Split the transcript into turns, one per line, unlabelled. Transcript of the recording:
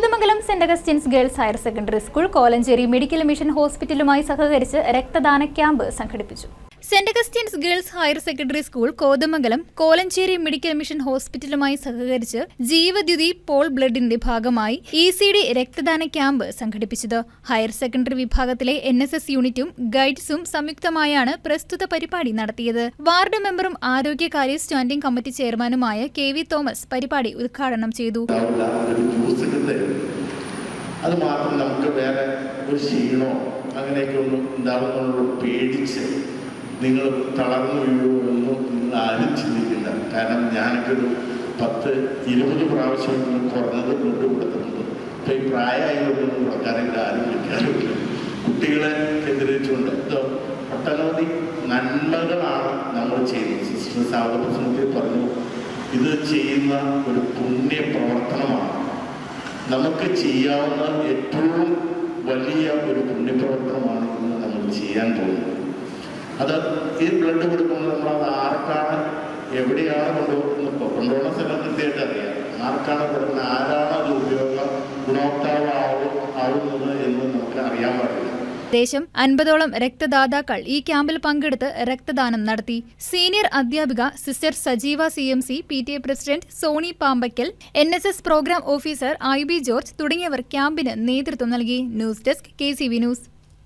Kothamangalam Saint Augustine's girls higher secondary school Kolenchery medical mission ഹോസ്പിറ്റലുമായി സഹകരിച്ച് രക്തദാന camp സംഘടിപ്പിച്ചു. Saint Augustine's girls higher secondary school Kothamangalam Kolenchery medical mission ഹോസ്പിറ്റലുമായി സഹകരിച്ച് Jeevadyuthi Pol ബ്ലഡിന്റെ ഭാഗമായി E C D രക്തദാന camp സംഘടിപ്പിച്ചത്. Higher secondary വിഭാഗത്തിലെ N S S യൂണിറ്റും ഗൈഡ്സും സംയുക്തമായാണ് പ്രസ്തുത പരിപാടി നടത്തിയത്. വാർഡ് മെമ്പറും ആരോഗ്യകാര്യ സ്റ്റാൻഡിംഗ് കമ്മിറ്റി ചെയർമാനുമായ കെ വി തോമസ് പരിപാടി ഉദ്ഘാടനം ചെയ്തു.
അത് മാത്രം നമുക്ക് വേറെ ഒരു ക്ഷീണോ അങ്ങനെയൊക്കെ ഒന്നും ഉണ്ടാകുന്നുള്ളൂ പേടിച്ച് നിങ്ങൾ തളർന്നു വീഴുമെന്നും നിങ്ങൾ ആരും ചിന്തിക്കില്ല. കാരണം ഞാനൊക്കെ ഒരു പത്ത് ഇരുപത് പ്രാവശ്യമെങ്കിലും കുറഞ്ഞത് കൊണ്ട് കൊടുത്തിട്ടുണ്ട് ഇപ്പം ഈ പ്രായമായതൊന്നും കൊടുക്കാറില്ല ആരും വിളിക്കാറില്ല കുട്ടികളെ കേന്ദ്രീകരിച്ചുകൊണ്ട് ഒട്ടനവധി നന്മകളാണ് നമ്മൾ ചെയ്യുന്നത്. സിസ്റ്റർ സാവപ്രസംഗത്തിൽ പറഞ്ഞു ഇത് ചെയ്യുന്ന ഒരു പുണ്യ പ്രവർത്തനമാണ്. നമുക്ക് ചെയ്യാവുന്ന ഏറ്റവും വലിയ ഒരു പുണ്യപ്രവർത്തനമാണ് ഇന്ന് നമ്മൾ ചെയ്യാൻ പോകുന്നത്. അത് ഈ ബ്ലഡ് കൊടുക്കുമ്പോൾ നമ്മൾ അത് ആർക്കാണ് എവിടെയാണ് കൊണ്ടുപോകുന്നത് കൊണ്ടുപോകുന്ന സ്ഥലം കൃത്യമായിട്ട് അറിയാം. ആർക്കാണ് കൊടുക്കുന്നത് ആരാണ് അത് ഉപയോഗം ഗുണോക്താവ് ആവും ആവുന്നത് എന്ന് നമുക്ക് അറിയാൻ പാടില്ല.
ദേശം അൻപതോളം രക്തദാതാക്കൾ ഈ ക്യാമ്പിൽ പങ്കെടുത്ത് രക്തദാനം നടത്തി. സീനിയർ അധ്യാപിക sister Sajeeva C M C P T A president Soni Pampackal N S S programme officer I B George തുടങ്ങിയവർ ക്യാമ്പിന് നേതൃത്വം നൽകി. News desk K C V news.